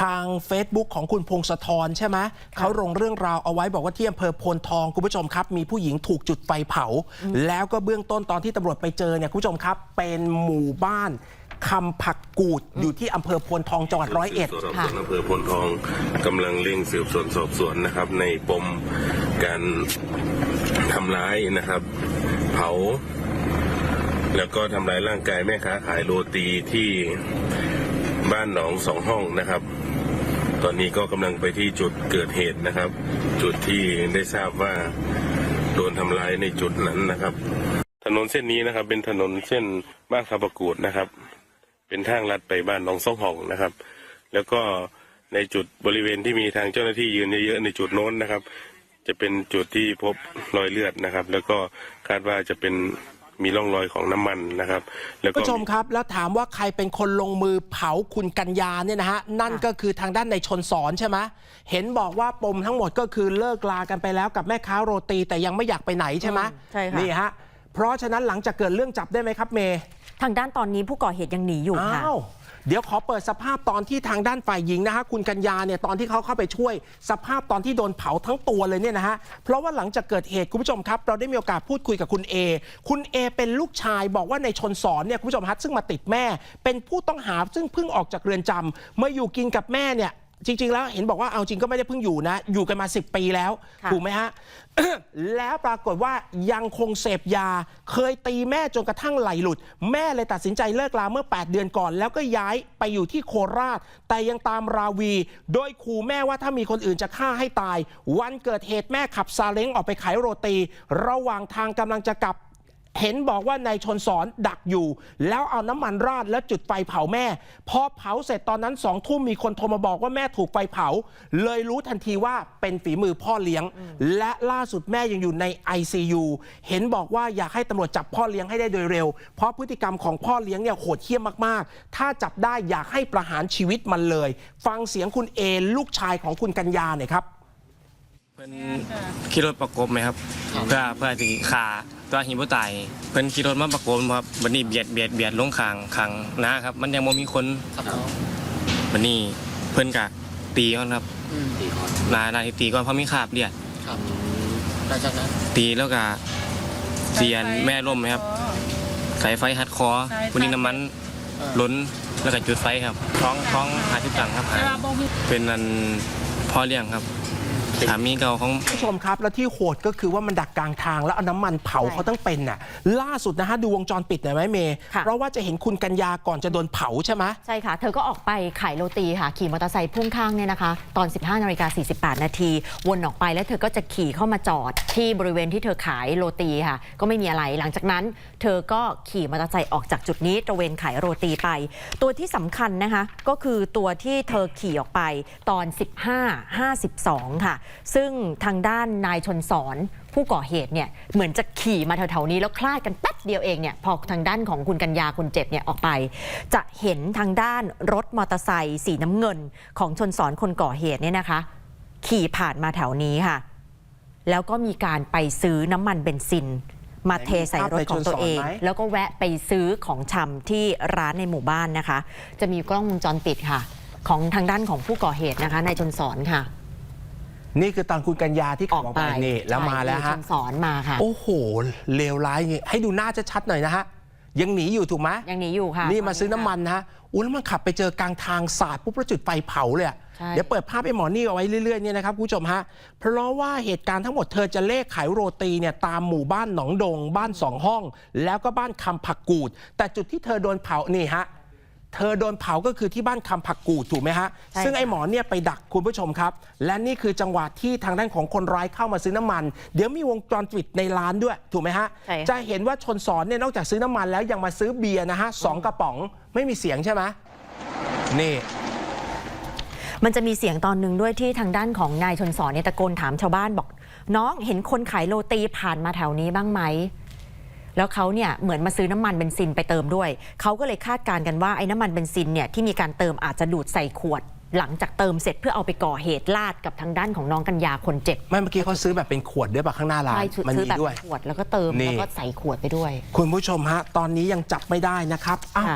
ทาง Facebook ของคุณพงศธรใช่ไหมเขาลงเรื่องราวเอาไว้บอกว่าที่อำเภอโพนทองคุณผู้ชมครับ มีผู้หญิงถูกจุดไฟเผา แล้วก็เบื้องต้นตอนที่ตำรวจไปเจอเนี่ยคุณผู้ชมครับเป็นหมู่บ้านคำผักกูดอยู่ที่อำเภอโพนทองจังหวัดร้อยเอ็ดสอบสวนอำเภอพลทองกำลังเร่งสืบสวนสอบสวนนะครับ ในปมการทำร้ายนะครับ เผา แล้วก็ทำร้ายร่างกายแม่ค้าขายโรตีที่ บ้านหนองสองห้องนะครับ ตอนนี้ก็กำลังไปที่จุดเกิดเหตุนะครับ จุดที่ได้ทราบว่าโดนทำร้ายในจุดนั้นนะครับ ถนนเส้นนี้นะครับ เป็นถนนเส้นบ้านคาประกูดนะครับ เป็นทางลัดไปบ้านหนองสองห้องนะครับ แล้วก็ในจุดบริเวณที่มีทางเจ้าหน้าที่ยืนเยอะๆในจุดโน้นนะครับ จะเป็นจุดที่พบรอยเลือดนะครับ แล้วก็คาดว่าจะเป็น มีร่องรอยของน้ำมันนะครับ แล้วก็ผู้ชมครับ แล้วถามว่าใครเป็นคนลงมือเผาคุณกัญญาเนี่ยนะฮะ นั่นก็คือทางด้านในชนสอนใช่ไหมเห็นบอกว่าปมทั้งหมดก็คือเลิกลากันไปแล้วกับแม่ค้าโรตีแต่ยังไม่อยากไปไหนใช่ไหมอืมใช่ค่ะ นี่ฮะเพราะฉะนั้นหลังจากเกิดเรื่องจับได้ไหมครับเมย์ทางด้านตอนนี้ผู้ก่อเหตุยังหนีอยู่ค่ะ อ้าว เดี๋ยวขอเปิดสภาพตอนที่ทางด้านฝ่ายหญิงนะฮะคุณกัญญาเนี่ยตอนที่เขาเข้าไปช่วย สภาพตอนที่โดนเผาทั้งตัวเลยเนี่ยนะฮะเพราะว่าหลังจากเกิดเหตุคุณผู้ชมครับ เราได้มีโอกาสพูดคุยกับคุณเอคุณเอเป็นลูกชายบอกว่าในชนสอนเนี่ยคุณผู้ชมฮัทซึ่งมาติดแม่ เป็นผู้ต้องหาซึ่งเพิ่งออกจากเรือนจำเมื่ออยู่กินกับแม่เนี่ย จริง ๆ แล้วเห็นบอกว่าเอาจริงก็ไม่ได้เพิ่งอยู่นะ อยู่กันมา 10 ปีแล้วค่ะถูกไหมฮะ แล้วปรากฏว่ายังคงเสพยา เคยตีแม่จนกระทั่งไหลหลุด แม่เลยตัดสินใจเลิกลาเมื่อ 8 เดือนก่อน แล้วก็ย้ายไปอยู่ที่โคราช แต่ยังตามราวี โดยขู่แม่ว่าถ้ามีคนอื่นจะฆ่าให้ตาย วันเกิดเหตุแม่ขับซาเล้งออกไปขายโรตี ระหว่างทางกำลังจะกลับ เห็นบอกว่านายชนสอนดักอยู่ แล้วเอาน้ำมันราดแล้วจุดไฟเผาแม่ พอเผาเสร็จตอนนั้นสองทุ่มมีคนโทรมาบอกว่าแม่ถูกไฟเผา เลยรู้ทันทีว่าเป็นฝีมือพ่อเลี้ยง และล่าสุดแม่ยังอยู่ใน ICU เห็นบอกว่าอยากให้ตำรวจจับพ่อเลี้ยงให้ได้โดยเร็ว เพราะพฤติกรรมของพ่อเลี้ยงเนี่ยโหดเหี้ยมมากๆ ถ้าจับได้อยากให้ประหารชีวิตมันเลย ฟังเสียงคุณเอลูกชายของคุณกัญญาหน่อยครับเพิ่นขี่รถประกบไหมครับ เพื่อเพื่อสิขาตัวหินผู้ตายเพิ่นขี่รถมาประกบครับบัดนี้เบียดเบียดเบียดลงข้างข้างหนะครับ มันยังบ่มีคนบัดนี้เพิ่นก็ตีก่อนครับอืมตีก่อนนานาที่ตีก่อนเพราะมีคราบเลือดครับหลังจากนั้นตีแล้วก็เสียนแม่ล่มไหมครับ สายไฟหัดคอวันนี้น้ำมันล้นแล้วก็จุดไฟครับท้องท้องหาที่ตังครับหายเป็นอันพ่อเลี้ยงครับ สามีเก่าของ ผู้ชมครับ แล้วที่โหดก็คือว่ามันดักกลางทางแล้วเอาน้ำมันเผาใช่เขาตั้งเป็นน่ะ ล่าสุดนะฮะดูวงจรปิดหน่อยไหมเมย์ค่ะ เพราะว่าจะเห็นคุณกัญญาก่อนจะโดนเผาใช่ไหม ใช่ค่ะ เธอก็ออกไปขายโรตีค่ะ ขี่มอเตอร์ไซค์พ่วงข้างเนี่ยนะคะ ตอน 15นาฬิกา48 นาที วนออกไปแล้วเธอก็จะขี่เข้ามาจอดที่บริเวณที่เธอขายโรตีค่ะ ก็ไม่มีอะไร หลังจากนั้น เธอก็ขี่มอเตอร์ไซค์ออกจากจุดนี้ตระเวนขายโรตีไป ตัวที่สำคัญนะคะ ก็คือตัวที่เธอขี่ออกไปตอน 15 52 ค่ะซึ่งทางด้านนายชนสอนผู้ก่อเหตุเนี่ยเหมือนจะขี่มาแถวๆนี้แล้วคลาดกันแป๊บเดียวเองเนี่ยพอทางด้านของคุณกัญญาคนเจ็บเนี่ยออกไป จะเห็นทางด้านรถมอเตอร์ไซค์สีน้ำเงิน ของชนสอนคนก่อเหตุเนี่ยนะคะ ขี่ผ่านมาแถวนี้ค่ะ แล้วก็มีการไปซื้อน้ำมันเบนซินมาเทใส่รถของตัวเองไหนมีภาพในชนสอนไหมแล้วก็แวะไปซื้อของชำที่ร้านในหมู่บ้านนะคะ จะมีกล้องวงจรปิดค่ะ ของทางด้านของผู้ก่อเหตุนะคะนายชนสอนค่ะ นี่คือตอนคุณกัญญาที่อขัอบกออกไปไปนี่แล้วมาแล้วใช่ฮะชนสอนมาค่ะ โอ้โหเลวร้ายจริงให้ดูหน้าชัดๆหน่อยนะฮะยังหนีอยู่ถูกไหมยังหนีอยู่ค่ะนี่มาซื้อน้ำมันนะฮะอุ้แล้วมันขับไปเจอกลางทางสาดปุ๊บแล้วจุดไฟเผาเลยอะใช่เดี๋ยวเปิดภาพไอ้หมอนี่เอาไว้เรื่อยๆเนี่ยนะครับคุณผู้ชมฮะเพราะว่าเหตุการณ์ทั้งหมดเธอจะเลขขายโรตีเนี่ยตามหมู่บ้านหนองดง บ้านสองห้อง แล้วก็บ้านคำผักกูด แต่จุดที่เธอโดนเผานี่ฮะ เธอโดนเผาก็คือที่บ้านคำผักกูดถูกไหมฮะ ใช่ซึ่งไอ้ค่ะหมอเนี่ยไปดักคุณผู้ชมครับ และนี่คือจังหวะที่ทางด้านของคนร้ายเข้ามาซื้อน้ำมัน เดี๋ยวมีวงจรปิดในร้านด้วยถูกไหมฮะ ใช่ค่ะ จะเห็นว่าชนสอนเนี่ยนอกจากซื้อน้ำมันแล้วยังมาซื้อเบียร์นะฮะสองกระป๋องไม่มีเสียงใช่ไหมนี่ มันจะมีเสียงตอนหนึ่งด้วยที่ทางด้านของนายชนสอนเนี่ยตะโกนถามชาวบ้านบอก น้องเห็นคนขายโรตีผ่านมาแถวนี้บ้างไหม แล้วเขาเนี่ยเหมือนมาซื้อน้ำมันเบนซินไปเติมด้วย เขาก็เลยคาดการณ์กันว่าไอ้น้ำมันเบนซินเนี่ยที่มีการเติมอาจจะดูดใส่ขวดหลังจากเติมเสร็จเพื่อเอาไปก่อเหตุลาดกับทางด้านของน้องกัญญาคนเจ็บ ไม่เมื่อกี้เขาซื้อแบบเป็นขวดด้วยป่ะข้างหน้าร้านใช่มันซื้อมีแบบด้วยขวดแล้วก็เติมนี่แล้วก็ใส่ขวดไปด้วย คุณผู้ชมฮะ ตอนนี้ยังจับไม่ได้นะครับอ้าวค่ะ